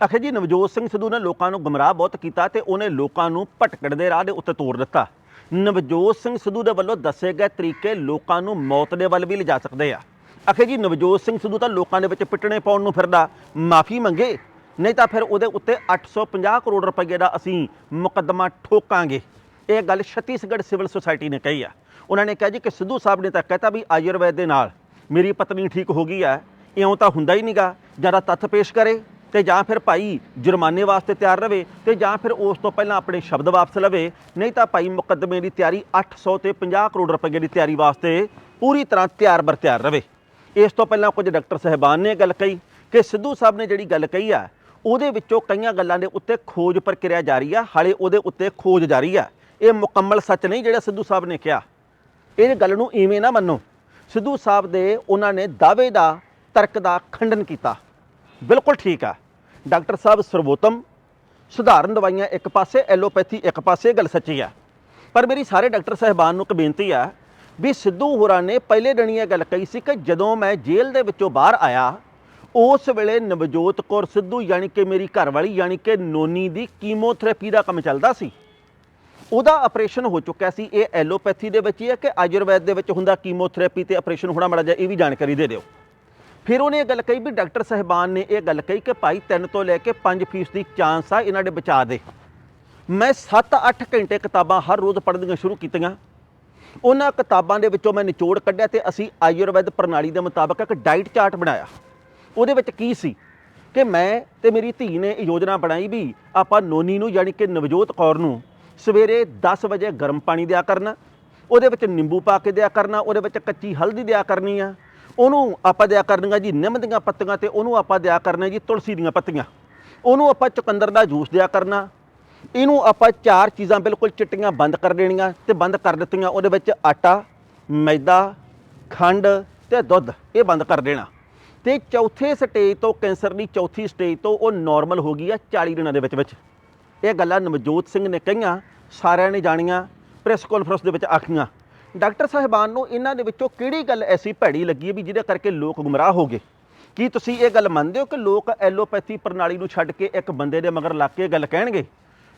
ਆਖੇ ਜੀ, ਨਵਜੋਤ ਸਿੰਘ ਸਿੱਧੂ ਨੇ ਲੋਕਾਂ ਨੂੰ ਗਮਰਾਹ ਬਹੁਤ ਕੀਤਾ ਤੇ ਉਹਨੇ ਲੋਕਾਂ ਨੂੰ ਭਟਕਣ ਦੇ ਰਾਹ ਦੇ ਉੱਤੇ ਤੋਰ ਦਿੱਤਾ। ਨਵਜੋਤ ਸਿੰਘ ਸਿੱਧੂ ਦੇ ਵੱਲੋਂ ਦੱਸੇ ਗਏ ਤਰੀਕੇ ਲੋਕਾਂ ਨੂੰ ਮੌਤ ਦੇ ਵੱਲ ਵੀ ਲਿਜਾ ਸਕਦੇ ਆ। ਆਖੇ ਜੀ, ਨਵਜੋਤ ਸਿੰਘ ਸਿੱਧੂ ਤਾਂ ਲੋਕਾਂ ਦੇ ਵਿੱਚ ਪਿੱਟਣੇ ਪਾਉਣ ਨੂੰ ਫਿਰਦਾ, ਮਾਫੀ ਮੰਗੇ, ਨਹੀਂ ਤਾਂ ਫਿਰ ਉਹਦੇ ਉੱਤੇ 850 ਕਰੋੜ ਰੁਪਏ ਦਾ ਅਸੀਂ ਮੁਕੱਦਮਾ ਠੋਕਾਂਗੇ। ਇਹ ਗੱਲ ਛੱਤੀਸਗੜ੍ਹ ਸਿਵਲ ਸੁਸਾਇਟੀ ਨੇ ਕਹੀ ਆ। ਉਹਨਾਂ ਨੇ ਕਿਹਾ ਜੀ ਕਿ ਸਿੱਧੂ ਸਾਹਿਬ ਨੇ ਤਾਂ ਕਹਿਤਾ ਵੀ ਆਯੁਰਵੈਦ ਦੇ ਨਾਲ, ਮੇਰੀ ਪਤਨੀ ਠੀਕ ਹੋ ਗਈ ਹੈ ਇਉਂ ਤਾਂ ਹੁੰਦਾ ਹੀ ਨਹੀਂਗਾ ਜ਼ਿਆਦਾ ਤੱਥ ਪੇਸ਼ ਕਰੇ। ਤੇ ਜਾਂ ਫਿਰ ਭਾਈ ਜੁਰਮਾਨੇ ਵਾਸਤੇ ਤਿਆਰ ਰਵੇ ਤੇ ਜਾਂ ਫਿਰ ਉਸ ਤੋਂ ਪਹਿਲਾਂ ਆਪਣੇ ਸ਼ਬਦ ਵਾਪਸ ਲਵੇ। ਨਹੀਂ ਤਾਂ ਭਾਈ ਮੁਕੱਦਮੇ ਦੀ ਤਿਆਰੀ 800 ਤੇ 50 ਕਰੋੜ ਰੁਪਏ ਦੀ ਤਿਆਰੀ ਵਾਸਤੇ ਪੂਰੀ ਤਰ੍ਹਾਂ ਤਿਆਰ ਬਰ ਤਿਆਰ ਰਵੇ। ਇਸ ਤੋਂ ਪਹਿਲਾਂ ਕੁਝ ਡਾਕਟਰ ਸਹਿਬਾਨ ਨੇ ਗੱਲ ਕਹੀ ਕਿ ਸਿੱਧੂ ਸਾਹਿਬ ਨੇ ਜਿਹੜੀ ਗੱਲ ਕਹੀ ਆ, ਉਹਦੇ ਵਿੱਚੋਂ ਕਈਆਂ ਗੱਲਾਂ ਦੇ ਉੱਤੇ ਖੋਜ ਪ੍ਰਕਿਰਿਆ ਜਾਰੀ ਆ, ਹਾਲੇ ਉਹਦੇ ਉੱਤੇ ਖੋਜ ਜਾਰੀ ਆ। ਇਹ ਮੁਕੰਮਲ ਸੱਚ ਨਹੀਂ ਜਿਹੜਾ ਸਿੱਧੂ ਸਾਹਿਬ ਨੇ ਕਿਹਾ। ਇਹ ਗੱਲ ਨੂੰ ਇਵੇਂ ਨਾ ਮੰਨੋ। ਸਿੱਧੂ ਸਾਹਿਬ ਦੇ ਉਹਨਾਂ ਨੇ ਦਾਅਵੇ ਦਾ, ਤਰਕ ਦਾ ਖੰਡਨ ਕੀਤਾ। ਬਿਲਕੁਲ ਠੀਕ ਆ। ਡਾਕਟਰ ਸਾਹਿਬ ਸਰਵੋਤਮ ਸੁਧਾਰਨ ਦਵਾਈਆਂ ਇੱਕ ਪਾਸੇ, ਐਲੋਪੈਥੀ ਇੱਕ ਪਾਸੇ ਗੱਲ ਸੱਚੀ ਆ। ਪਰ ਮੇਰੀ ਸਾਰੇ ਡਾਕਟਰ ਸਾਹਿਬਾਨ ਨੂੰ ਇੱਕ ਬੇਨਤੀ ਆ ਵੀ ਸਿੱਧੂ ਹੋਰਾਂ ਨੇ ਪਹਿਲੇ ਦਿਨ ਇਹ ਗੱਲ ਕਹੀ ਸੀ ਕਿ ਜਦੋਂ ਮੈਂ ਜੇਲ੍ਹ ਦੇ ਵਿੱਚੋਂ ਬਾਹਰ ਆਇਆ, ਉਸ ਵੇਲੇ ਨਵਜੋਤ ਕੌਰ ਸਿੱਧੂ ਯਾਨੀ ਕਿ ਮੇਰੀ ਘਰਵਾਲੀ ਯਾਨੀ ਕਿ ਨੋਨੀ ਦੀ ਕੀਮੋਥੈਰੇਪੀ ਦਾ ਕੰਮ ਚੱਲਦਾ ਸੀ। ਉਹਦਾ ਆਪਰੇਸ਼ਨ ਹੋ ਚੁੱਕਿਆ ਸੀ। ਇਹ ਐਲੋਪੈਥੀ ਦੇ ਵਿੱਚ ਹੀ ਹੈ ਕਿ ਆਯੁਰਵੈਦ ਦੇ ਵਿੱਚ ਹੁੰਦਾ ਕੀਮੋਥੈਰੇਪੀ ਤੇ ਆਪਰੇਸ਼ਨ ਹੋਣਾ ਮੜਾ ਜਾ ਇਹ ਵੀ ਜਾਣਕਾਰੀ ਦੇ ਦਿਓ। ਫਿਰ ਉਹਨੇ ਇਹ ਗੱਲ ਕਹੀ ਵੀ ਡਾਕਟਰ ਸਾਹਿਬਾਨ ਨੇ ਇਹ ਗੱਲ ਕਹੀ ਕਿ ਭਾਈ 3 ਤੋਂ ਲੈ ਕੇ 5% ਦੀ ਚਾਂਸ ਆ ਇਹਨਾਂ ਦੇ ਬਚਾ ਦੇ। ਮੈਂ 7-8 ਘੰਟੇ ਕਿਤਾਬਾਂ ਹਰ ਰੋਜ਼ ਪੜ੍ਹਨੀਆਂ ਸ਼ੁਰੂ ਕੀਤੀਆਂ। ਉਹਨਾਂ ਕਿਤਾਬਾਂ ਦੇ ਵਿੱਚੋਂ ਮੈਂ ਨਿਚੋੜ ਕੱਢਿਆ ਤੇ ਅਸੀਂ ਆਯੁਰਵੈਦ ਪ੍ਰਣਾਲੀ ਦੇ ਮੁਤਾਬਕ ਇੱਕ ਡਾਈਟ ਚਾਰਟ ਬਣਾਇਆ। ਉਹਦੇ ਵਿੱਚ ਕੀ ਸੀ ਕਿ ਮੈਂ ਤੇ ਮੇਰੀ ਧੀ ਨੇ ਇਹ ਯੋਜਨਾ ਬਣਾਈ ਵੀ ਆਪਾਂ ਨੋਨੀ ਨੂੰ ਯਾਨੀ ਕਿ ਨਵਜੋਤ ਕੌਰ ਨੂੰ ਸਵੇਰੇ 10 ਵਜੇ ਗਰਮ ਪਾਣੀ ਦਿਆ ਕਰਨਾ, ਉਹਦੇ ਵਿੱਚ ਨਿੰਬੂ ਪਾ ਕੇ ਦਿਆ ਕਰਨਾ, ਉਹਦੇ ਵਿੱਚ ਕੱਚੀ ਹਲਦੀ ਦਿਆ ਕਰਨੀ ਆ। ਉਹਨੂੰ ਆਪਾਂ ਦਿਆ ਕਰਨੀਆਂ ਜੀ ਨਿੰਮ ਦੀਆਂ ਪੱਤੀਆਂ ਤੇ ਉਹਨੂੰ ਆਪਾਂ ਦਿਆ ਕਰਨਾ ਜੀ ਤੁਲਸੀ ਦੀਆਂ ਪੱਤੀਆਂ। ਉਹਨੂੰ ਆਪਾਂ ਚੁਕੰਦਰ ਦਾ ਜੂਸ ਦਿਆ ਕਰਨਾ। ਇਹਨੂੰ ਆਪਾਂ ਚਾਰ ਚੀਜ਼ਾਂ ਬਿਲਕੁਲ ਚਿੱਟੀਆਂ ਬੰਦ ਕਰ ਦੇਣੀਆਂ ਤੇ ਬੰਦ ਕਰ ਦਿੱਤੀਆਂ। ਉਹਦੇ ਵਿੱਚ ਆਟਾ, ਮੈਦਾ, ਖੰਡ ਤੇ ਦੁੱਧ। ਇਹ ਬੰਦ ਕਰ ਦੇਣਾ। ਤੇ ਚੌਥੇ ਸਟੇਜ ਤੋਂ ਕੈਂਸਰ ਦੀ ਚੌਥੀ ਸਟੇਜ ਤੋਂ ਉਹ ਨਾਰਮਲ ਹੋ ਗਈ ਆ 40 ਦਿਨਾਂ ਦੇ ਵਿੱਚ ਵਿੱਚ। ਇਹ ਗੱਲਾਂ ਨਵਜੋਤ ਸਿੰਘ ਨੇ ਕਹੀਆਂ, ਸਾਰਿਆਂ ਨੇ ਜਾਣੀਆਂ ਪ੍ਰੈਸ ਕਾਨਫਰੰਸ ਦੇ ਵਿੱਚ ਆਖੀਆਂ। ਡਾਕਟਰ ਸਾਹਿਬਾਨ ਨੂੰ ਇਹਨਾਂ ਦੇ ਵਿੱਚੋਂ ਕਿਹੜੀ ਗੱਲ ਐਸੀ ਭੈੜੀ ਲੱਗੀ ਹੈ ਵੀ ਜਿਹਦੇ ਕਰਕੇ ਲੋਕ ਗੁੰਮਰਾਹ ਹੋ ਗਏ? ਕੀ ਤੁਸੀਂ ਇਹ ਗੱਲ ਮੰਨਦੇ ਹੋ ਕਿ ਲੋਕ ਐਲੋਪੈਥੀ ਪ੍ਰਣਾਲੀ ਨੂੰ ਛੱਡ ਕੇ ਇੱਕ ਬੰਦੇ ਦੇ ਮਗਰ ਲੱਗ ਕੇ ਗੱਲ ਕਹਿਣਗੇ?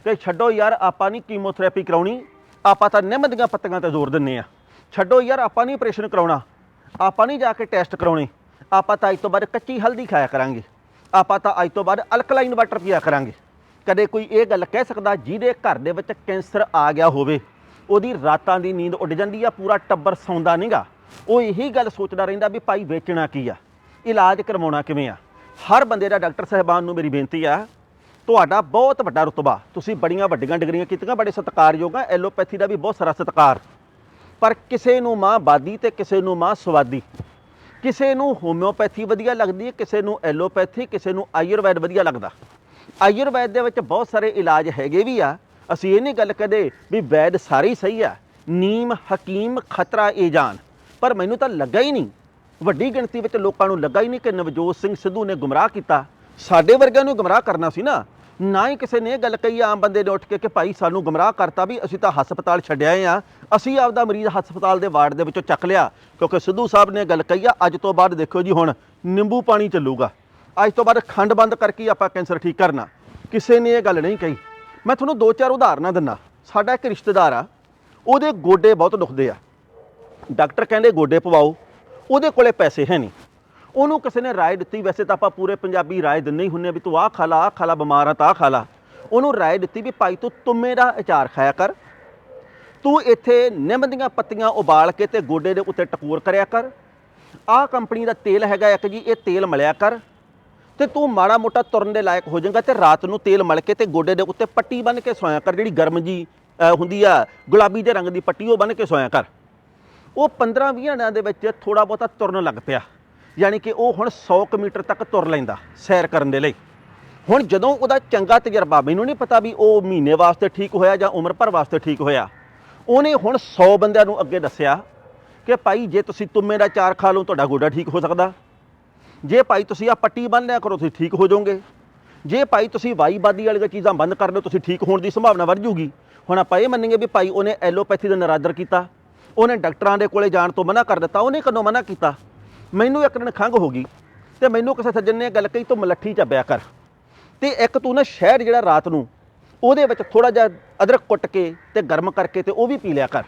ਕਿ ਛੱਡੋ ਯਾਰ, ਆਪਾਂ ਨਹੀਂ ਕੀਮੋਥੈਰੇਪੀ ਕਰਾਉਣੀ, ਆਪਾਂ ਤਾਂ ਨਿੰਮ ਦੀਆਂ ਪੱਤੀਆਂ ਤੇ ਜ਼ੋਰ ਦਿੰਨੇ ਆ ਛੱਡੋ ਯਾਰ, ਆਪਾਂ ਨਹੀਂ ਆਪਰੇਸ਼ਨ ਕਰਾਉਣਾ, ਆਪਾਂ ਨਹੀਂ ਜਾ ਕੇ ਟੈਸਟ ਕਰਾਉਣੇ, ਆਪਾਂ ਤਾਂ ਅੱਜ ਤੋਂ ਬਾਅਦ ਕੱਚੀ ਹਲਦੀ ਖਾਇਆ ਕਰਾਂਗੇ। ਆਪਾਂ ਤਾਂ ਅੱਜ ਤੋਂ ਬਾਅਦ ਅਲਕਲਾਈਨ ਵਾਟਰ ਪੀਆ ਕਰਾਂਗੇ। ਕਦੇ ਕੋਈ ਇਹ ਗੱਲ ਕਹਿ ਸਕਦਾ ਜਿਹਦੇ ਘਰ ਦੇ ਵਿੱਚ ਕੈਂਸਰ ਆ ਗਿਆ ਹੋਵੇ? ਉਹਦੀ ਰਾਤਾਂ ਦੀ ਨੀਂਦ ਉੱਡ ਜਾਂਦੀ ਆ, ਪੂਰਾ ਟੱਬਰ ਸੌਂਦਾ ਨਹੀਂਗਾ ਉਹ ਇਹੀ ਗੱਲ ਸੋਚਦਾ ਰਹਿੰਦਾ ਵੀ ਭਾਈ ਵੇਚਣਾ ਕੀ ਆ, ਇਲਾਜ ਕਰਵਾਉਣਾ ਕਿਵੇਂ ਆ। ਹਰ ਬੰਦੇ ਦਾ ਡਾਕਟਰ ਸਾਹਿਬਾਨ ਨੂੰ ਮੇਰੀ ਬੇਨਤੀ ਆ, ਤੁਹਾਡਾ ਬਹੁਤ ਵੱਡਾ ਰੁਤਬਾ। ਤੁਸੀਂ ਬੜੀਆਂ ਵੱਡੀਆਂ ਡਿਗਰੀਆਂ ਕੀਤੀਆਂ, ਬੜੇ ਸਤਿਕਾਰਯੋਗ ਆ, ਐਲੋਪੈਥੀ ਦਾ ਵੀ ਬਹੁਤ ਸਾਰਾ ਸਤਿਕਾਰ। ਪਰ ਕਿਸੇ ਨੂੰ ਮਾਂ ਬਾਦੀ ਤੇ ਕਿਸੇ ਨੂੰ ਮਾਂ ਸਵਾਦੀ। ਕਿਸੇ ਨੂੰ ਹੋਮਿਓਪੈਥੀ ਵਧੀਆ ਲੱਗਦੀ ਹੈ, ਕਿਸੇ ਨੂੰ ਐਲੋਪੈਥੀ, ਕਿਸੇ ਨੂੰ ਆਯੁਰਵੈਦ ਵਧੀਆ ਲੱਗਦਾ। ਆਯੁਰਵੈਦ ਦੇ ਵਿੱਚ ਬਹੁਤ ਸਾਰੇ ਇਲਾਜ ਹੈਗੇ ਵੀ ਆ ਅਸੀਂ ਇਹ ਨਹੀਂ ਗੱਲ ਕਹਦੇ ਵੀ ਵੈਦ ਸਾਰੇ ਹੀ ਸਹੀ ਆ। ਨੀਮ, ਹਕੀਮ, ਖਤਰਾ ਏ ਜਾਨ। ਪਰ ਮੈਨੂੰ ਤਾਂ ਲੱਗਾ ਹੀ ਨਹੀਂ। ਵੱਡੀ ਗਿਣਤੀ ਵਿੱਚ ਲੋਕਾਂ ਨੂੰ ਲੱਗਾ ਹੀ ਨਹੀਂ ਕਿ ਨਵਜੋਤ ਸਿੰਘ ਸਿੱਧੂ ਨੇ ਗੁੰਮਰਾਹ ਕੀਤਾ। ਸਾਡੇ ਵਰਗਿਆਂ ਨੂੰ ਗੁੰਮਰਾਹ ਕਰਨਾ ਸੀ ਨਾ। ਨਾ ਹੀ ਕਿਸੇ ਨੇ ਇਹ ਗੱਲ ਕਹੀ ਆਮ ਬੰਦੇ ਨੇ ਉੱਠ ਕੇ ਕਿ ਭਾਈ ਸਾਨੂੰ ਗੁੰਮਰਾਹ ਕਰਤਾ ਵੀ ਅਸੀਂ ਤਾਂ ਹਸਪਤਾਲ ਛੱਡਿਆ ਆ। ਅਸੀਂ ਆਪਦਾ ਮਰੀਜ਼ ਹਸਪਤਾਲ ਦੇ ਵਾਰਡ ਦੇ ਵਿੱਚੋਂ ਚੱਕ ਲਿਆ। ਕਿਉਂਕਿ ਸਿੱਧੂ ਸਾਹਿਬ ਨੇ ਗੱਲ ਕਹੀ ਆ, ਅੱਜ ਤੋਂ ਬਾਅਦ ਦੇਖੋ ਜੀ ਹੁਣ ਨਿੰਬੂ ਪਾਣੀ ਚੱਲੂਗਾ। ਅੱਜ ਤੋਂ ਬਾਅਦ ਖੰਡ ਬੰਦ ਕਰਕੇ ਆਪਾਂ ਕੈਂਸਰ ਠੀਕ ਕਰਨਾ। ਕਿਸੇ ਨੇ ਇਹ ਗੱਲ ਨਹੀਂ ਕਹੀ। ਮੈਂ ਤੁਹਾਨੂੰ ਦੋ ਚਾਰ ਉਦਾਹਰਨਾਂ ਦਿੰਨਾ ਸਾਡਾ ਇੱਕ ਰਿਸ਼ਤੇਦਾਰ ਆ, ਉਹਦੇ ਗੋਡੇ ਬਹੁਤ ਦੁਖਦੇ ਆ। ਡਾਕਟਰ ਕਹਿੰਦੇ ਗੋਡੇ ਪਵਾਓ, ਉਹਦੇ ਕੋਲੇ ਪੈਸੇ ਹੈ ਨਹੀਂ। ਉਹਨੂੰ ਕਿਸੇ ਨੇ ਰਾਏ ਦਿੱਤੀ, ਵੈਸੇ ਤਾਂ ਆਪਾਂ ਪੂਰੇ ਪੰਜਾਬੀ ਰਾਏ ਦਿੰਦੇ ਹੀ ਹੁੰਨੇ ਆ ਵੀ ਤੂੰ ਆਹ ਖਾ ਲਾ, ਆਹ ਖਾ ਲਾ, ਬਿਮਾਰ ਆ ਤਾਂ ਆਹ ਖਾ ਲਾ। ਉਹਨੂੰ ਰਾਏ ਦਿੱਤੀ ਵੀ ਭਾਈ ਤੂੰ ਤੁੰਮੇ ਦਾ ਅਚਾਰ ਖਾਇਆ ਕਰ। ਤੂੰ ਇੱਥੇ ਨਿੰਮ ਦੀਆਂ ਪੱਤੀਆਂ ਉਬਾਲ ਕੇ ਤੇ ਗੋਡੇ ਦੇ ਉੱਤੇ ਟਕੋਰ ਕਰਿਆ ਕਰ। ਆਹ ਕੰਪਨੀ ਦਾ ਤੇਲ ਹੈਗਾ ਇੱਕ ਜੀ, ਇਹ ਤੇਲ ਮਲਿਆ ਕਰ। ਤੇ ਤੂੰ ਮਾੜਾ ਮੋਟਾ ਤੁਰਨ ਦੇ ਲਾਇਕ ਹੋ ਜਾਏਗਾ ਤੇ ਰਾਤ ਨੂੰ ਤੇਲ ਮਲ ਕੇ ਤੇ ਗੋਡੇ ਦੇ ਉੱਤੇ ਪੱਟੀ ਬੰਨ ਕੇ ਸੋਇਆ ਕਰ, ਜਿਹੜੀ ਗਰਮ ਜੀ ਹੁੰਦੀ ਆ, ਗੁਲਾਬੀ ਦੇ ਰੰਗ ਦੀ ਪੱਟੀ, ਉਹ ਬੰਨ ਕੇ ਸੋਇਆ ਕਰ। ਉਹ 15-20 ਦਿਨਾਂ ਦੇ ਵਿੱਚ ਥੋੜਾ ਬਹੁਤਾ ਤੁਰਨ ਲੱਗ ਪਿਆ, ਯਾਨੀ ਕਿ ਉਹ ਹੁਣ 100 ਕੁ ਮੀਟਰ ਤੱਕ ਤੁਰ ਲੈਂਦਾ ਸੈਰ ਕਰਨ ਦੇ ਲਈ। ਹੁਣ ਜਦੋਂ ਉਹਦਾ ਚੰਗਾ ਤਜਰਬਾ, ਮੈਨੂੰ ਨਹੀਂ ਪਤਾ ਵੀ ਉਹ ਮਹੀਨੇ ਵਾਸਤੇ ਠੀਕ ਹੋਇਆ ਜਾਂ ਉਮਰ ਭਰ ਵਾਸਤੇ ਠੀਕ ਹੋਇਆ। ਉਹਨੇ ਹੁਣ 100 ਬੰਦਿਆਂ ਨੂੰ ਅੱਗੇ ਦੱਸਿਆ ਕਿ ਭਾਈ ਜੇ ਤੁਸੀਂ ਤੁੰਮੇ ਦਾ ਚਾਰ ਖਾ ਲਓ, ਤੁਹਾਡਾ ਗੋਡਾ ਠੀਕ ਹੋ ਸਕਦਾ। ਜੇ ਭਾਈ ਤੁਸੀਂ ਆ ਪੱਟੀ ਬੰਨ ਲਿਆ ਕਰੋ, ਤੁਸੀਂ ਠੀਕ ਹੋ ਜਾਓਗੇ। ਜੇ ਭਾਈ ਤੁਸੀਂ ਵਾਈਬਾਦੀ ਵਾਲੀਆਂ ਚੀਜ਼ਾਂ ਬੰਦ ਕਰ ਲਓ, ਤੁਸੀਂ ਠੀਕ ਹੋਣ ਦੀ ਸੰਭਾਵਨਾ ਵੱਧ ਜੂਗੀ। ਹੁਣ ਆਪਾਂ ਇਹ ਮੰਨਾਂਗੇ ਵੀ ਭਾਈ ਉਹਨੇ ਐਲੋਪੈਥੀ ਦਾ ਨਰਾਦਰ ਕੀਤਾ। ਉਹਨੇ ਡਾਕਟਰਾਂ ਦੇ ਕੋਲੇ ਜਾਣ ਤੋਂ ਮਨਾ ਕਰ ਦਿੱਤਾ, ਉਹਨੇ ਕਦੋਂ ਮਨਾ ਕੀਤਾ? ਮੈਨੂੰ ਇੱਕ ਦਿਨ ਖੰਘ ਹੋ ਗਈ ਤੇ ਮੈਨੂੰ ਕਿਸੇ ਸੱਜਣ ਨੇ ਗੱਲ ਕਹੀ, ਤੂੰ ਮਲੱਠੀ ਚੱਬਿਆ ਕਰ। ਤੇ ਇੱਕ ਤੂੰ ਨਾ ਸ਼ਹਿਰ ਜਿਹੜਾ ਰਾਤ ਨੂੰ, ਉਹਦੇ ਵਿੱਚ ਥੋੜਾ ਜਿਹਾ ਅਦਰਕ ਕੁੱਟ ਕੇ ਤੇ ਗਰਮ ਕਰਕੇ ਤੇ ਉਹ ਵੀ ਪੀ ਲਿਆ ਕਰ।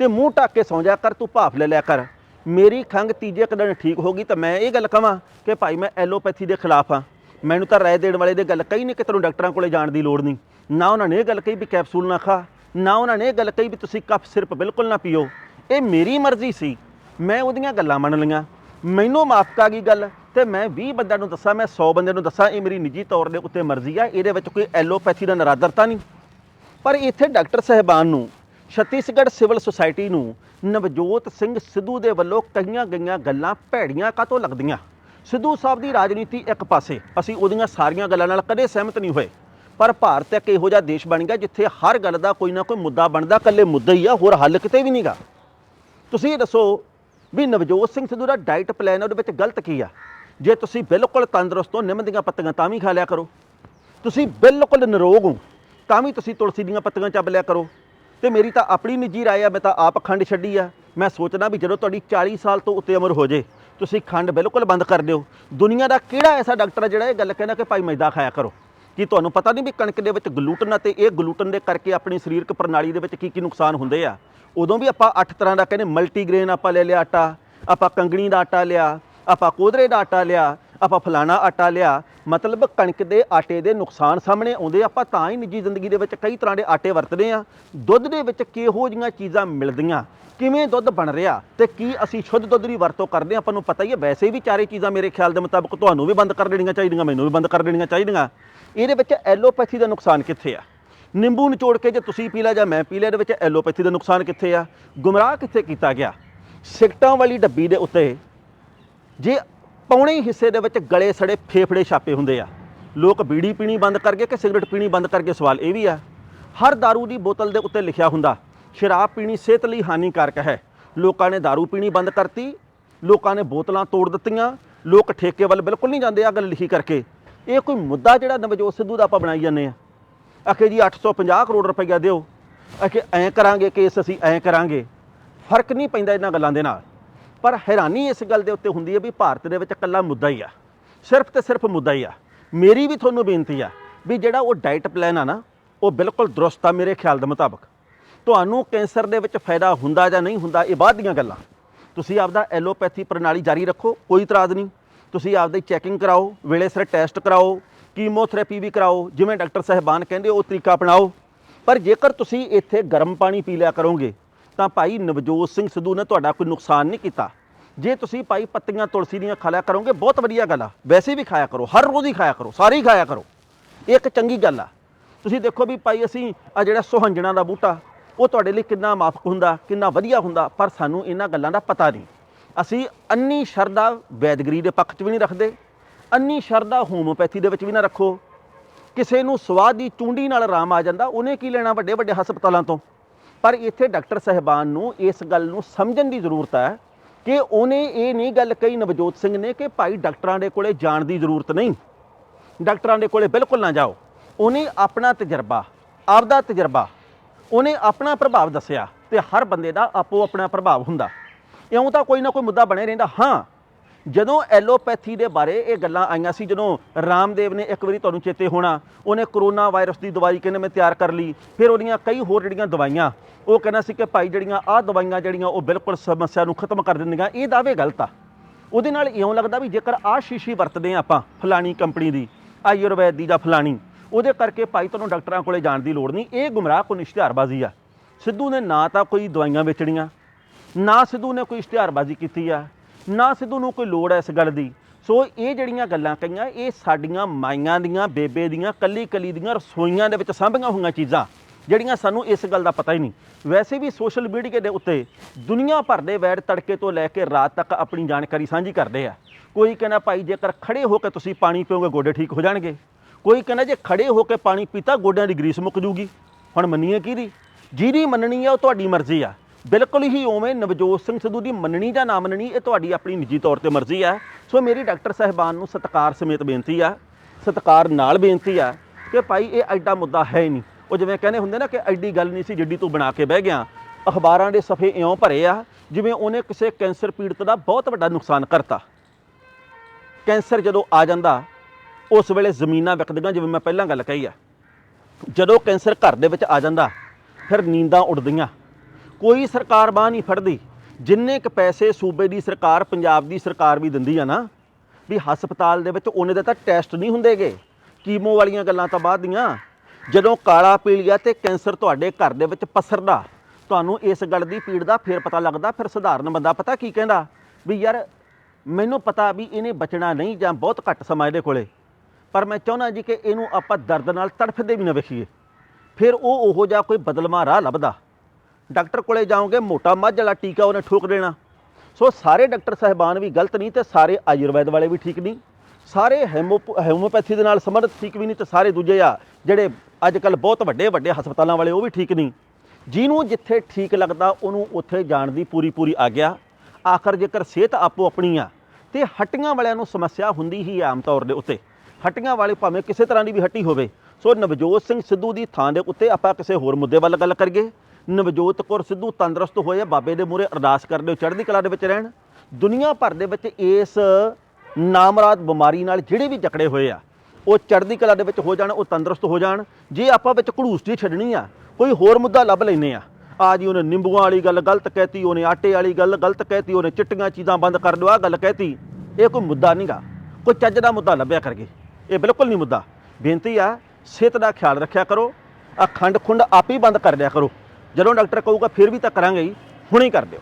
ਤੇ ਮੂੰਹ ਢੱਕ ਕੇ ਸੌਂ ਜਾ ਕਰ, ਤੂੰ ਭਾਫ ਲੈ ਲਿਆ ਕਰ। ਮੇਰੀ ਖੰਗ ਤੀਜੇ ਕੁ ਦਿਨ ਠੀਕ ਹੋ ਗਈ ਤਾਂ ਮੈਂ ਇਹ ਗੱਲ ਕਹਾਂ ਕਿ ਭਾਈ ਮੈਂ ਐਲੋਪੈਥੀ ਦੇ ਖਿਲਾਫ ਆ ਮੈਨੂੰ ਤਾਂ ਰਾਏ ਦੇਣ ਵਾਲੇ ਦੇ ਗੱਲ ਕਹੀ ਨਹੀਂ ਕਿ ਤੈਨੂੰ ਡਾਕਟਰਾਂ ਕੋਲੇ ਜਾਣ ਦੀ ਲੋੜ ਨਹੀਂ। ਨਾ ਉਹਨਾਂ ਨੇ ਇਹ ਗੱਲ ਕਹੀ ਵੀ ਕੈਪਸੂਲ ਨਾ ਖਾ, ਨਾ ਉਹਨਾਂ ਨੇ ਇਹ ਗੱਲ ਕਹੀ ਵੀ ਤੁਸੀਂ ਕਫ ਸਿਰਪ ਬਿਲਕੁਲ ਨਾ ਪੀਓ। ਇਹ ਮੇਰੀ ਮਰਜ਼ੀ ਸੀ। ਮੈਂ ਉਹਦੀਆਂ ਗੱਲਾਂ ਮੰਨ ਲਈਆਂ। ਮੈਨੂੰ ਮਾਫ ਕਾ ਗਈ ਗੱਲ ਤੇ ਮੈਂ 20 ਬੰਦਿਆਂ ਨੂੰ ਦੱਸਾਂ, ਮੈਂ 100 ਬੰਦਿਆਂ ਨੂੰ ਦੱਸਾਂ, ਇਹ ਮੇਰੀ ਨਿੱਜੀ ਤੌਰ ਦੇ ਉੱਤੇ ਮਰਜ਼ੀ ਆ, ਇਹਦੇ ਵਿੱਚ ਕੋਈ ਐਲੋਪੈਥੀ ਦਾ ਨਰਾਦਰਤਾ ਨਹੀਂ। ਪਰ ਇੱਥੇ ਡਾਕਟਰ ਸਹਿਬਾਨ ਨੂੰ ਛੱਤੀਸਗੜ੍ਹ ਸਿਵਲ ਸੁਸਾਇਟੀ ਨੂੰ ਨਵਜੋਤ ਸਿੰਘ ਸਿੱਧੂ ਦੇ ਵੱਲੋਂ ਕਈਆਂ ਗਈਆਂ ਗੱਲਾਂ ਭੈੜੀਆਂ ਕਾਤੋਂ ਲੱਗਦੀਆਂ? ਸਿੱਧੂ ਸਾਹਿਬ ਦੀ ਰਾਜਨੀਤੀ ਇੱਕ ਪਾਸੇ, ਅਸੀਂ ਉਹਦੀਆਂ ਸਾਰੀਆਂ ਗੱਲਾਂ ਨਾਲ ਕਦੇ ਸਹਿਮਤ ਨਹੀਂ ਹੋਏ। ਪਰ ਭਾਰਤ ਇੱਕ ਇਹੋ ਜਿਹਾ ਦੇਸ਼ ਬਣ ਗਿਆ ਜਿੱਥੇ ਹਰ ਗੱਲ ਦਾ ਕੋਈ ਨਾ ਕੋਈ ਮੁੱਦਾ ਬਣਦਾ, ਇਕੱਲੇ ਮੁੱਦਾ ਹੀ ਆ, ਹੋਰ ਹੱਲ ਕਿਤੇ ਵੀ ਨਹੀਂਗਾ ਤੁਸੀਂ ਇਹ ਦੱਸੋ ਵੀ ਨਵਜੋਤ ਸਿੰਘ ਸਿੱਧੂ ਦਾ ਡਾਈਟ ਪਲਾਨ ਉਹਦੇ ਵਿੱਚ ਗਲਤ ਕੀ ਆ? ਜੇ ਤੁਸੀਂ ਬਿਲਕੁਲ ਤੰਦਰੁਸਤ ਹੋ, ਨਿੰਮ ਦੀਆਂ ਪੱਤੀਆਂ ਤਾਂ ਵੀ ਖਾ ਲਿਆ ਕਰੋ। ਤੁਸੀਂ ਬਿਲਕੁਲ ਨਿਰੋਗ ਹੋ, ਤਾਂ ਵੀ ਤੁਸੀਂ ਤੁਲਸੀ ਦੀਆਂ ਪੱਤੀਆਂ ਚੱਬ ਲਿਆ ਕਰੋ। ਤੇ ਮੇਰੀ ਤਾਂ ਆਪਣੀ ਨਿੱਜੀ ਰਾਏ ਆ, ਮੈਂ ਤਾਂ ਆਪ ਖੰਡ ਛੱਡੀ ਆ। ਮੈਂ ਸੋਚਦਾ ਵੀ ਜਦੋਂ ਤੁਹਾਡੀ 40 ਸਾਲ ਤੋਂ ਉੱਤੇ ਉਮਰ ਹੋ ਜੇ, ਤੁਸੀਂ ਖੰਡ ਬਿਲਕੁਲ ਬੰਦ ਕਰ ਦਿਓ। ਦੁਨੀਆ ਦਾ ਕਿਹੜਾ ਐਸਾ ਡਾਕਟਰ ਹੈ ਜਿਹੜਾ ਇਹ ਗੱਲ ਕਹਿੰਦਾ ਕਿ ਭਾਈ ਮੈਦਾ ਖਾਇਆ ਕਰੋ? ਕੀ ਤੁਹਾਨੂੰ ਪਤਾ ਨਹੀਂ ਵੀ ਕਣਕ ਦੇ ਵਿੱਚ ਗਲੂਟਨ ਅਤੇ ਇਹ ਗਲੂਟਨ ਦੇ ਕਰਕੇ ਆਪਣੀ ਸਰੀਰਕ ਪ੍ਰਣਾਲੀ ਦੇ ਵਿੱਚ ਕੀ ਕੀ ਨੁਕਸਾਨ ਹੁੰਦੇ ਆ? ਉਦੋਂ ਵੀ ਆਪਾਂ 8 ਤਰ੍ਹਾਂ ਦਾ ਕਹਿੰਦੇ ਮਲਟੀਗ੍ਰੇਨ ਆਪਾਂ ਲੈ ਲਿਆ ਆਟਾ, ਆਪਾਂ ਕੰਗਣੀ ਦਾ ਆਟਾ ਲਿਆ, ਆਪਾਂ ਕੋਦਰੇ ਦਾ ਆਟਾ ਲਿਆ ਆਪਾਂ ਫਲਾਣਾ ਆਟਾ ਲਿਆ, ਮਤਲਬ ਕਣਕ ਦੇ ਆਟੇ ਦੇ ਨੁਕਸਾਨ ਸਾਹਮਣੇ ਆਉਂਦੇ ਆਪਾਂ ਤਾਂ ਹੀ ਨਿੱਜੀ ਜ਼ਿੰਦਗੀ ਦੇ ਵਿੱਚ ਕਈ ਤਰ੍ਹਾਂ ਦੇ ਆਟੇ ਵਰਤਦੇ ਆ। ਦੁੱਧ ਦੇ ਵਿੱਚ ਕਿਹੋ ਜਿਹੀਆਂ ਚੀਜ਼ਾਂ ਮਿਲਦੀਆਂ, ਕਿਵੇਂ ਦੁੱਧ ਬਣ ਰਿਹਾ ਤੇ ਕੀ ਅਸੀਂ ਸ਼ੁੱਧ ਦੁੱਧ ਦੀ ਵਰਤੋਂ ਕਰਦੇ ਹਾਂ ਆਪਾਂ ਨੂੰ ਪਤਾ ਹੀ ਹੈ ਵੈਸੇ ਵੀ ਚਾਰੇ ਚੀਜ਼ਾਂ ਮੇਰੇ ਖਿਆਲ ਦੇ ਮੁਤਾਬਕ ਤੁਹਾਨੂੰ ਵੀ ਬੰਦ ਕਰ ਦੇਣੀਆਂ ਚਾਹੀਦੀਆਂ, ਮੈਨੂੰ ਵੀ ਬੰਦ ਕਰ ਦੇਣੀਆਂ ਚਾਹੀਦੀਆਂ। ਇਹਦੇ ਵਿੱਚ ਐਲੋਪੈਥੀ ਦਾ ਨੁਕਸਾਨ ਕਿੱਥੇ ਆ? ਨਿੰਬੂ ਨਿਚੋੜ ਕੇ ਜੇ ਤੁਸੀਂ ਪੀ ਲਿਆ ਜਾਂ ਮੈਂ ਪੀ ਲਿਆ, ਇਹਦੇ ਵਿੱਚ ਐਲੋਪੈਥੀ ਦਾ ਨੁਕਸਾਨ ਕਿੱਥੇ ਆ? ਗੁੰਮਰਾਹ ਕਿੱਥੇ ਕੀਤਾ ਗਿਆ? ਸਿਗਟਾਂ ਵਾਲੀ ਡੱਬੀ ਦੇ ਉੱਤੇ ਜੇ ਪੌਣੇ ਹੀ ਹਿੱਸੇ ਦੇ ਵਿੱਚ ਗਲੇ ਸੜੇ ਫੇਫੜੇ ਛਾਪੇ ਹੁੰਦੇ ਆ ਲੋਕ ਬੀੜੀ ਪੀਣੀ ਬੰਦ ਕਰ ਗਏ ਕਿ ਸਿਗਰਟ ਪੀਣੀ ਬੰਦ ਕਰ ਗਏ ਸਵਾਲ ਇਹ ਵੀ ਆ ਹਰ दारू ਦੀ ਬੋਤਲ ਦੇ ਉੱਤੇ ਲਿਖਿਆ ਹੁੰਦਾ ਸ਼ਰਾਬ ਪੀਣੀ ਸਿਹਤ ਲਈ ਹਾਨੀਕਾਰਕ ਹੈ ਲੋਕਾਂ ਨੇ दारू ਪੀਣੀ ਬੰਦ ਕਰਤੀ ਲੋਕਾਂ ਨੇ ਬੋਤਲਾਂ ਤੋੜ ਦਿੱਤੀਆਂ ਲੋਕ ਠੇਕੇ ਵੱਲ ਬਿਲਕੁਲ ਨਹੀਂ ਜਾਂਦੇ ਆ ਗੱਲ ਲਿਖੀ ਕਰਕੇ ਇਹ ਕੋਈ ਮੁੱਦਾ ਜਿਹੜਾ ਨਵਜੋਤ ਸਿੱਧੂ ਦਾ ਆਪਾਂ ਬਣਾਈ ਜਾਂਦੇ ਆ ਆਖੇ ਜੀ 850 ਕਰੋੜ ਰੁਪਈਆ ਦਿਓ ਆਖੇ ਐਂ ਕਰਾਂਗੇ ਕੇਸ ਅਸੀਂ ਐਂ ਕਰਾਂਗੇ ਫਰਕ ਨਹੀਂ ਪੈਂਦਾ ਇਹਨਾਂ ਗੱਲਾਂ ਦੇ ਨਾਲ ਪਰ ਹੈਰਾਨੀ ਇਸ ਗੱਲ ਦੇ ਉੱਤੇ ਹੁੰਦੀ ਹੈ ਵੀ ਭਾਰਤ ਦੇ ਵਿੱਚ ਇਕੱਲਾ ਮੁੱਦਾ ਹੀ ਆ। ਸਿਰਫ ਤੇ ਸਿਰਫ ਮੁੱਦਾ ਹੀ ਆ। ਮੇਰੀ ਵੀ ਤੁਹਾਨੂੰ ਬੇਨਤੀ ਆ ਵੀ ਜਿਹੜਾ ਉਹ ਡਾਈਟ ਪਲਾਨ ਆ ਨਾ, ਉਹ ਬਿਲਕੁਲ ਦਰੁਸਤ ਆ ਮੇਰੇ ਖਿਆਲ ਦੇ ਮੁਤਾਬਕ। ਤੁਹਾਨੂੰ ਕੈਂਸਰ ਦੇ ਵਿੱਚ ਫਾਇਦਾ ਹੁੰਦਾ ਜਾਂ ਨਹੀਂ ਹੁੰਦਾ, ਇਹ ਬਾਅਦ ਦੀਆਂ ਗੱਲਾਂ। ਤੁਸੀਂ ਆਪਦਾ ਐਲੋਪੈਥੀ ਪ੍ਰਣਾਲੀ ਜਾਰੀ ਰੱਖੋ, ਕੋਈ ਇਤਰਾਜ਼ ਨਹੀਂ। ਤੁਸੀਂ ਆਪਦੀ ਚੈਕਿੰਗ ਕਰਾਓ, ਵੇਲੇ ਸਿਰ ਟੈਸਟ ਕਰਾਓ, ਕੀਮੋਥੈਰੇਪੀ ਵੀ ਕਰਾਓ, ਜਿਵੇਂ ਡਾਕਟਰ ਸਾਹਿਬਾਨ ਕਹਿੰਦੇ, ਉਹ ਤਰੀਕਾ ਅਪਣਾਓ। ਪਰ ਜੇਕਰ ਤੁਸੀਂ ਇੱਥੇ ਗਰਮ ਪਾਣੀ ਪੀ ਲਿਆ ਕਰੋਗੇ ਤਾਂ ਭਾਈ ਨਵਜੋਤ ਸਿੰਘ ਸਿੱਧੂ ਨੇ ਤੁਹਾਡਾ ਕੋਈ ਨੁਕਸਾਨ ਨਹੀਂ ਕੀਤਾ। ਜੇ ਤੁਸੀਂ ਭਾਈ ਪੱਤੀਆਂ, ਤੁਲਸੀ ਦੀਆਂ ਖਾ ਕਰੋਗੇ, ਬਹੁਤ ਵਧੀਆ ਗੱਲ ਆ। ਵੈਸੇ ਵੀ ਖਾਇਆ ਕਰੋ, ਹਰ ਰੋਜ਼ ਹੀ ਖਾਇਆ ਕਰੋ, ਸਾਰੀ ਖਾਇਆ ਕਰੋ। ਇਹ ਇੱਕ ਚੰਗੀ ਗੱਲ ਆ। ਤੁਸੀਂ ਦੇਖੋ ਵੀ ਭਾਈ ਅਸੀਂ ਆ ਜਿਹੜਾ ਸੁਹੰਜਣਾ ਦਾ ਬੂਟਾ, ਉਹ ਤੁਹਾਡੇ ਲਈ ਕਿੰਨਾ ਮਾਫਕ ਹੁੰਦਾ, ਕਿੰਨਾ ਵਧੀਆ ਹੁੰਦਾ, ਪਰ ਸਾਨੂੰ ਇਹਨਾਂ ਗੱਲਾਂ ਦਾ ਪਤਾ ਨਹੀਂ। ਅਸੀਂ ਅੰਨੀ ਸ਼ਰਧਾ ਵੈਦਗਰੀ ਦੇ ਪੱਖ 'ਚ ਵੀ ਨਹੀਂ ਰੱਖਦੇ। ਅੰਨੀ ਸ਼ਰਧਾ ਹੋਮੋਪੈਥੀ ਦੇ ਵਿੱਚ ਵੀ ਨਾ ਰੱਖੋ। ਕਿਸੇ ਨੂੰ ਸਵਾਦ ਦੀ ਚੁੰਡੀ ਨਾਲ ਆਰਾਮ ਆ ਜਾਂਦਾ, ਉਹਨੇ ਕੀ ਲੈਣਾ ਵੱਡੇ ਵੱਡੇ ਹਸਪਤਾਲਾਂ ਤੋਂ? ਪਰ ਇੱਥੇ ਡਾਕਟਰ ਸਹਿਬਾਨ ਨੂੰ ਇਸ ਗੱਲ ਨੂੰ ਸਮਝਣ ਦੀ ਜ਼ਰੂਰਤ ਹੈ ਕਿ ਉਹਨੇ ਇਹ ਨਹੀਂ ਗੱਲ ਕਹੀ ਨਵਜੋਤ ਸਿੰਘ ਨੇ ਕਿ ਭਾਈ ਡਾਕਟਰਾਂ ਦੇ ਕੋਲੇ ਜਾਣ ਦੀ ਜ਼ਰੂਰਤ ਨਹੀਂ। ਡਾਕਟਰਾਂ ਦੇ ਕੋਲੇ ਬਿਲਕੁਲ ਨਾ ਜਾਓ। ਉਹਨੇ ਆਪਣਾ ਤਜਰਬਾ, ਆਪਦਾ ਤਜਰਬਾ, ਉਹਨੇ ਆਪਣਾ ਪ੍ਰਭਾਵ ਦੱਸਿਆ ਤੇ ਹਰ ਬੰਦੇ ਦਾ ਆਪੋ ਆਪਣਾ ਪ੍ਰਭਾਵ ਹੁੰਦਾ। ਇਉਂ ਤਾਂ ਕੋਈ ਨਾ ਕੋਈ ਮੁੱਦਾ ਬਣੇ ਰਹਿੰਦਾ। ਹਾਂ ਜਦੋਂ ਐਲੋਪੈਥੀ ਦੇ ਬਾਰੇ ਇਹ ਗੱਲਾਂ ਆਈਆਂ ਸੀ, ਜਦੋਂ ਰਾਮਦੇਵ ਨੇ ਇੱਕ ਵਾਰੀ ਤੁਹਾਨੂੰ ਚੇਤੇ ਹੋਣਾ, ਉਹਨੇ ਕਰੋਨਾ ਵਾਇਰਸ ਦੀ ਦਵਾਈ ਕਹਿੰਦੇ ਮੈਂ ਤਿਆਰ ਕਰ ਲਈ, ਫਿਰ ਉਹਦੀਆਂ ਕਈ ਹੋਰ ਜਿਹੜੀਆਂ ਦਵਾਈਆਂ, ਉਹ ਕਹਿੰਦਾ ਸੀ ਕਿ ਭਾਈ ਜਿਹੜੀਆਂ ਆਹ ਦਵਾਈਆਂ ਜਿਹੜੀਆਂ ਉਹ ਬਿਲਕੁਲ ਸਮੱਸਿਆ ਨੂੰ ਖਤਮ ਕਰ ਦਿੰਦੀਆਂ, ਇਹ ਦਾਅਵੇ ਗਲਤ ਆ। ਉਹਦੇ ਨਾਲ ਇਉਂ ਲੱਗਦਾ ਵੀ ਜੇਕਰ ਆਹ ਸ਼ੀਸ਼ੀ ਵਰਤਦੇ ਆ ਆਪਾਂ, ਫਲਾਣੀ ਕੰਪਨੀ ਦੀ, ਆਯੁਰਵੈਦ ਦੀ ਜਾਂ ਫਲਾਣੀ, ਉਹਦੇ ਕਰਕੇ ਭਾਈ ਤੁਹਾਨੂੰ ਡਾਕਟਰਾਂ ਕੋਲੇ ਜਾਣ ਦੀ ਲੋੜ ਨਹੀਂ, ਇਹ ਗੁੰਮਰਾਹ ਕੋ ਇਸ਼ਤਿਹਾਰਬਾਜ਼ੀ ਆ। ਸਿੱਧੂ ਨੇ ਨਾ ਤਾਂ ਕੋਈ ਦਵਾਈਆਂ ਵੇਚਣੀਆਂ, ਨਾ ਸਿੱਧੂ ਨੇ ਕੋਈ ਇਸ਼ਤਿਹਾਰਬਾਜ਼ੀ ਕੀਤੀ ਆ ਨਾ ਸਿੱਧੂ ਨੂੰ ਕੋਈ ਲੋੜ ਐ ਇਸ ਗੱਲ ਦੀ। ਸੋ ਇਹ ਜਿਹੜੀਆਂ ਗੱਲਾਂ ਕਹੀਆਂ, ਇਹ ਸਾਡੀਆਂ ਮਾਈਆਂ ਦੀਆਂ, ਬੇਬੇ ਦੀਆਂ ਕੱਲੀ ਕੱਲੀ ਦੀਆਂ ਰਸੋਈਆਂ ਦੇ ਵਿੱਚ ਸਾਂਭੀਆਂ ਹੋਈਆਂ ਚੀਜ਼ਾਂ, ਜਿਹੜੀਆਂ ਸਾਨੂੰ ਇਸ ਗੱਲ ਦਾ ਪਤਾ ਹੀ ਨਹੀਂ। ਵੈਸੇ ਵੀ ਸੋਸ਼ਲ ਮੀਡੀਆ ਦੇ ਉੱਤੇ ਦੁਨੀਆ ਭਰ ਦੇ ਵੈਰ ਤੜਕੇ ਤੋਂ ਲੈ ਕੇ ਰਾਤ ਤੱਕ ਆਪਣੀ ਜਾਣਕਾਰੀ ਸਾਂਝੀ ਕਰਦੇ ਆ। ਕੋਈ ਕਹਿੰਦਾ, ਭਾਈ, ਜੇਕਰ ਖੜੇ ਹੋ ਕੇ ਤੁਸੀਂ ਪਾਣੀ ਪੀਓਗੇ, ਗੋਡੇ ਠੀਕ ਹੋ ਜਾਣਗੇ। ਕੋਈ ਕਹਿੰਦਾ, ਜੇ ਖੜੇ ਹੋ ਕੇ ਪਾਣੀ ਪੀਤਾ, ਗੋਡਿਆਂ ਦੀ ਗਰੀਸ ਮੁੱਕ ਜੂਗੀ। ਹੁਣ ਮੰਨੀਏ ਕਿਹਦੀ? ਜਿਹਦੀ ਮੰਨਣੀ ਆ, ਉਹ ਤੁਹਾਡੀ ਮਰਜ਼ੀ ਆ। ਬਿਲਕੁਲ ਹੀ ਉਵੇਂ ਨਵਜੋਤ ਸਿੰਘ ਸਿੱਧੂ ਦੀ ਮੰਨਣੀ ਜਾਂ ਨਾ ਮੰਨਣੀ, ਇਹ ਤੁਹਾਡੀ ਆਪਣੀ ਨਿੱਜੀ ਤੌਰ ਤੇ ਮਰਜ਼ੀ ਆ। ਸੋ ਮੇਰੀ ਡਾਕਟਰ ਸਾਹਿਬਾਨ ਨੂੰ ਸਤਿਕਾਰ ਸਮੇਤ ਬੇਨਤੀ ਆ, ਸਤਿਕਾਰ ਨਾਲ ਬੇਨਤੀ ਆ ਕਿ ਭਾਈ ਇਹ ਐਡਾ ਮੁੱਦਾ ਹੈ ਹੀ ਨਹੀਂ। ਉਹ ਜਿਵੇਂ ਕਹਿੰਦੇ ਹੁੰਦੇ ਨਾ ਕਿ ਐਡੀ ਗੱਲ ਨਹੀਂ ਸੀ ਜਿੱਡੀ ਤੂੰ ਬਣਾ ਕੇ ਬਹਿ ਗਿਆ। ਅਖਬਾਰਾਂ ਦੇ ਸਫੇ ਇਉਂ ਭਰੇ ਆ, ਜਿਵੇਂ ਉਹਨੇ ਕਿਸੇ ਕੈਂਸਰ ਪੀੜਤ ਦਾ ਬਹੁਤ ਵੱਡਾ ਨੁਕਸਾਨ ਕਰਤਾ। ਕੈਂਸਰ ਜਦੋਂ ਆ ਜਾਂਦਾ, ਉਸ ਵੇਲੇ ਜ਼ਮੀਨਾਂ ਵਿਕਦੀਆਂ, ਜਿਵੇਂ ਮੈਂ ਪਹਿਲਾਂ ਗੱਲ ਕਹੀ ਆ। ਜਦੋਂ ਕੈਂਸਰ ਘਰ ਦੇ ਵਿੱਚ ਆ ਜਾਂਦਾ, ਫਿਰ ਨੀਂਦਾਂ ਉੱਡਦੀਆਂ। ਕੋਈ ਸਰਕਾਰ ਬਾਹ ਨਹੀਂ ਫੜਦੀ। ਜਿੰਨੇ ਕ ਪੈਸੇ ਸੂਬੇ ਦੀ ਸਰਕਾਰ, ਪੰਜਾਬ ਦੀ ਸਰਕਾਰ ਵੀ ਦਿੰਦੀ ਆ ਨਾ, ਵੀ ਹਸਪਤਾਲ ਦੇ ਵਿੱਚ ਉਹਨੇ ਦੇ ਤਾਂ ਟੈਸਟ ਨਹੀਂ ਹੁੰਦੇਗੇ ਕੀਮੋ ਵਾਲੀਆਂ ਗੱਲਾਂ ਤਾਂ ਬਾਅਦ ਦੀਆਂ। ਜਦੋਂ ਕਾਲਾ ਪੀਲੀਆ ਤੇ ਕੈਂਸਰ ਤੁਹਾਡੇ ਘਰ ਦੇ ਵਿੱਚ ਪਸਰਦਾ, ਤੁਹਾਨੂੰ ਇਸ ਗੱਲ ਦੀ ਪੀੜ ਦਾ ਫਿਰ ਪਤਾ ਲੱਗਦਾ, ਫਿਰ ਸਧਾਰਨ ਬੰਦਾ ਪਤਾ ਕੀ ਕਹਿੰਦਾ? ਵੀ ਯਾਰ, ਮੈਨੂੰ ਪਤਾ ਵੀ ਇਹਨੇ ਬਚਣਾ ਨਹੀਂ ਜਾਂ ਬਹੁਤ ਘੱਟ ਸਮਾਂ ਇਹਦੇ ਕੋਲੇ। ਪਰ ਮੈਂ ਚਾਹੁੰਦਾ ਜੀ ਕਿ ਇਹਨੂੰ ਆਪਾਂ ਦਰਦ ਨਾਲ ਤੜਫਦੇ ਵੀ ਨਾ ਵੇਖੀਏ। ਫਿਰ ਉਹ ਉਹੋ ਜਿਹਾ ਕੋਈ ਬਦਲਮਾ ਰਾਹ ਲੱਭਦਾ। ਡਾਕਟਰ ਕੋਲੇ ਜਾਓਗੇ, ਮੋਟਾ ਮੱਝ ਵਾਲਾ ਟੀਕਾ ਉਹਨੇ ਠੋਕ ਦੇਣਾ। ਸੋ ਸਾਰੇ ਡਾਕਟਰ ਸਾਹਿਬਾਨ ਵੀ ਗਲਤ ਨਹੀਂ ਤੇ ਸਾਰੇ ਆਯੁਰਵੈਦ ਵਾਲੇ ਵੀ ਠੀਕ ਨਹੀਂ। ਸਾਰੇ ਹੈਮੋ ਹੈਮੋਪੈਥੀ ਦੇ ਨਾਲ ਸੰਬੰਧਿਤ ਠੀਕ ਵੀ ਨਹੀਂ ਤੇ ਸਾਰੇ ਦੂਜੇ ਆ ਜਿਹੜੇ ਅੱਜ ਕੱਲ ਬਹੁਤ ਵੱਡੇ ਵੱਡੇ ਹਸਪਤਾਲਾਂ ਵਾਲੇ ਉਹ ਵੀ ਠੀਕ ਨਹੀਂ। ਜਿਹਨੂੰ ਜਿੱਥੇ ਠੀਕ ਲੱਗਦਾ, ਉਹਨੂੰ ਉੱਥੇ ਜਾਣ ਦੀ ਪੂਰੀ ਪੂਰੀ ਆਗਿਆ। ਆਖਰ ਜੇਕਰ ਸਿਹਤ ਆਪੋ ਆਪਣੀ ਆ, ਤੇ ਹੱਟੀਆਂ ਵਾਲਿਆਂ ਨੂੰ ਸਮੱਸਿਆ ਹੁੰਦੀ ਹੀ ਆ ਆਮ ਤੌਰ ਦੇ ਉੱਤੇ। ਹੱਟੀਆਂ ਵਾਲੇ ਭਾਵੇਂ ਕਿਸੇ ਤਰ੍ਹਾਂ ਦੀ ਵੀ ਹੱਟੀ ਹੋਵੇ। ਸੋ ਨਵਜੋਤ ਸਿੰਘ ਸਿੱਧੂ ਦੀ ਥਾਂ ਦੇ ਉੱਤੇ ਆਪਾਂ ਕਿਸੇ ਹੋਰ ਮੁੱਦੇ ਵੱਲ ਗੱਲ ਕਰੀਏ। ਨਵਜੋਤ ਕੌਰ ਸਿੱਧੂ ਤੰਦਰੁਸਤ ਹੋਏ ਆ, ਬਾਬੇ ਦੇ ਮੂਹਰੇ ਅਰਦਾਸ ਕਰਦੇ ਹੋ ਚੜ੍ਹਦੀ ਕਲਾ ਦੇ ਵਿੱਚ ਰਹਿਣ। ਦੁਨੀਆ ਭਰ ਦੇ ਵਿੱਚ ਇਸ ਨਾਮਰਾਦ ਬਿਮਾਰੀ ਨਾਲ ਜਿਹੜੇ ਵੀ ਜਕੜੇ ਹੋਏ ਆ ਉਹ ਚੜ੍ਹਦੀ ਕਲਾ ਦੇ ਵਿੱਚ ਹੋ ਜਾਣ ਉਹ ਤੰਦਰੁਸਤ ਹੋ ਜਾਣ। ਜੇ ਆਪਾਂ ਵਿੱਚ ਘੜੂਸ ਜੀ ਛੱਡਣੀ ਆ ਕੋਈ ਹੋਰ ਮੁੱਦਾ ਲੱਭ ਲੈਨੇ ਆ। ਆ ਜੀ ਉਹਨੇ ਨਿੰਬੂਆਂ ਵਾਲੀ ਗੱਲ ਗਲਤ ਕਹਿਤੀ ਉਹਨੇ ਆਟੇ ਵਾਲੀ ਗੱਲ ਗਲਤ ਕਹਿਤੀ ਉਹਨੇ ਚਿੱਟੀਆਂ ਚੀਜ਼ਾਂ ਬੰਦ ਕਰ ਦਿਓ ਆ ਗੱਲ ਕਹਿਤੀ। ਇਹ ਕੋਈ ਮੁੱਦਾ ਨਹੀਂਗਾ। ਕੋਈ ਚੱਜ ਦਾ ਮੁੱਦਾ ਲੱਭਿਆ ਕਰਕੇ। ਇਹ ਬਿਲਕੁਲ ਨਹੀਂ ਮੁੱਦਾ। ਬੇਨਤੀ ਆ ਸਿਹਤ ਦਾ ਖਿਆਲ ਰੱਖਿਆ ਕਰੋ। ਅਖੰਡ ਖੁੰਡ ਆਪ ਹੀ ਬੰਦ ਕਰ ਦਿਆ ਕਰੋ। ਜਦੋਂ ਡਾਕਟਰ ਕਹੂਗਾ ਫਿਰ ਵੀ ਤਾਂ ਕਰਾਂਗੇ ਹੀ ਹੁਣੇ ਕਰ ਦਿਓ।